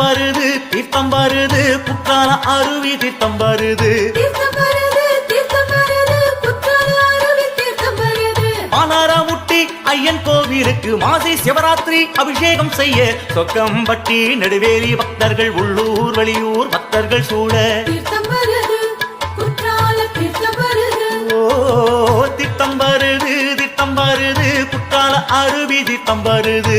வருது தீர்த்தம் வருது குற்றால அருவி தீர்த்தம் வருது. பாலாரமுட்டி ஐயன் கோவிலுக்கு மாசி சிவராத்திரி அபிஷேகம் செய்ய சொக்கம்பட்டி நெடுவேலி பக்தர்கள் உள்ளூர் வெளியூர் பக்தர்கள் சூழ. திட்டம் வருது திட்டம் வருது. குற்றால அருவி திட்டம் வருது,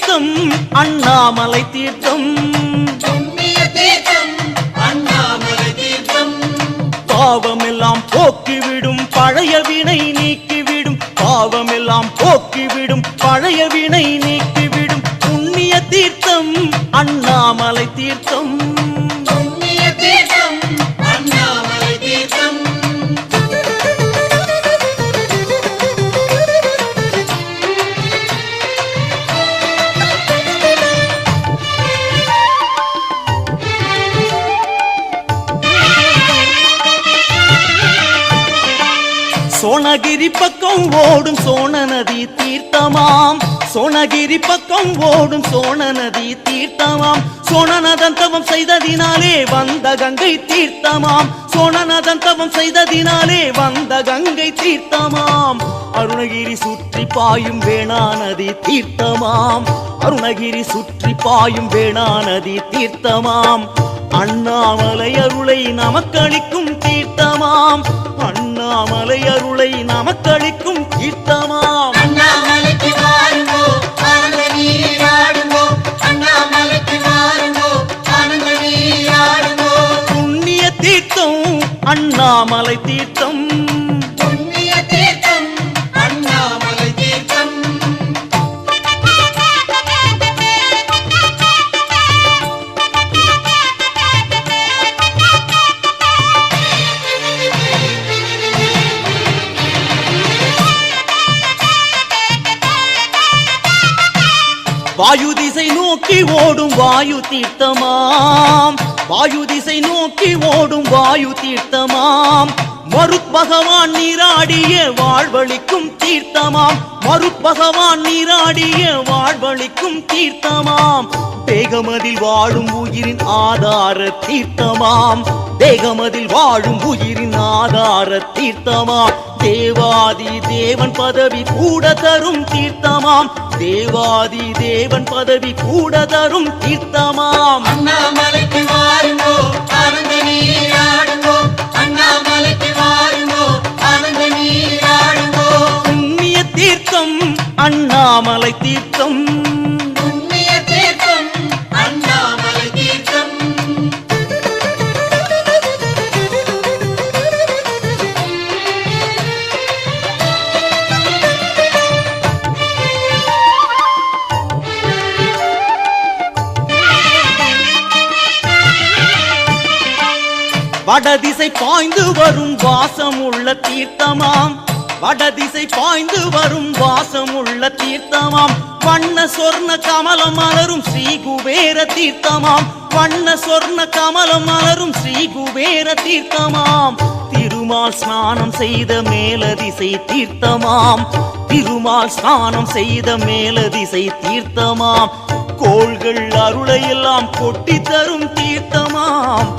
தீர்த்தம் அண்ணாமலை தீர்த்தம். பாவமெல்லாம் போக்கிவிடும் பழைய வினை நீக்கிவிடும். பாவமெல்லாம் போக்கிவிடும் பழைய வினை நீக்கிவிடும். புண்ணிய தீர்த்தம் அண்ணாமலை தீர்த்தம். சோனகிரி பக்கம் ஓடும் சோன நதி தீர்த்தமாம். சோனகிரி பக்கம் ஓடும் சோன நதி தீர்த்தமாம். சோனநதன் தவம் செய்ததினாலே வந்த கங்கை தீர்த்தமாம். சோனநதன் தவம் செய்ததினாலே வந்த கங்கை தீர்த்தமாம். அருணகிரி சுற்றி பாயும் வேணா நதி தீர்த்தமாம். அருணகிரி சுற்றி பாயும் வேணா நதி தீர்த்தமாம். அண்ணாமலை அருளை நமக்களிக்கும் தீர்த்தமாம். அண்ணாமலை அருளை நமக்களிக்கும் தீர்த்தமாம். புண்ணிய தீர்த்தம் அண்ணாமலை தீர்த்தம். வாயு திசை நோக்கி ஓடும் வாயு தீர்த்தமாம். வாயு திசை நோக்கி ஓடும் வாயு தீர்த்தமாம். மருத் பகவான் நீராடிய வாழ்வழிக்கும் தீர்த்தமாம். மருத் பகவான் நீராடிய வாழ்வழிக்கும் தீர்த்தமாம். தேகமதில் வாழும் உயிரின் ஆதார தீர்த்தமாம். தேகமதில் வாழும் உயிரின் ஆதார தீர்த்தமாம். தேவாதி தேவன் பதவி கூட தரும் தீர்த்தமாம். தேவாதி தேவன் பதவி கூட தரும் தீர்த்தமாம். அண்ணாமலைக்கு வாருங்கோ ஆனந்த நீராடுங்கோ அண்ணாமலைக்கு வாருங்கோ ஆனந்த நீராடுங்கோ புண்ணிய தீர்த்தம் அண்ணாமலை தீர்த்தம் வடதிசை பாய்ந்து வரும் வாசம் உள்ள தீர்த்தமாம். வடதிசை பாய்ந்து வரும் வாசம் உள்ள தீர்த்தமாம். வண்ண சொர்ண கமலம் மலரும் ஸ்ரீ குபேர தீர்த்தமாம். வண்ண சொர்ண கமலம் மலரும் ஸ்ரீ குபேர தீர்த்தமாம். திருமால் ஸ்நானம் செய்த மேலதிசை தீர்த்தமாம். திருமால் ஸ்நானம் செய்த மேலதிசை தீர்த்தமாம். கோள்கள் அருளையெல்லாம் கொட்டி தரும் தீர்த்தமாம்.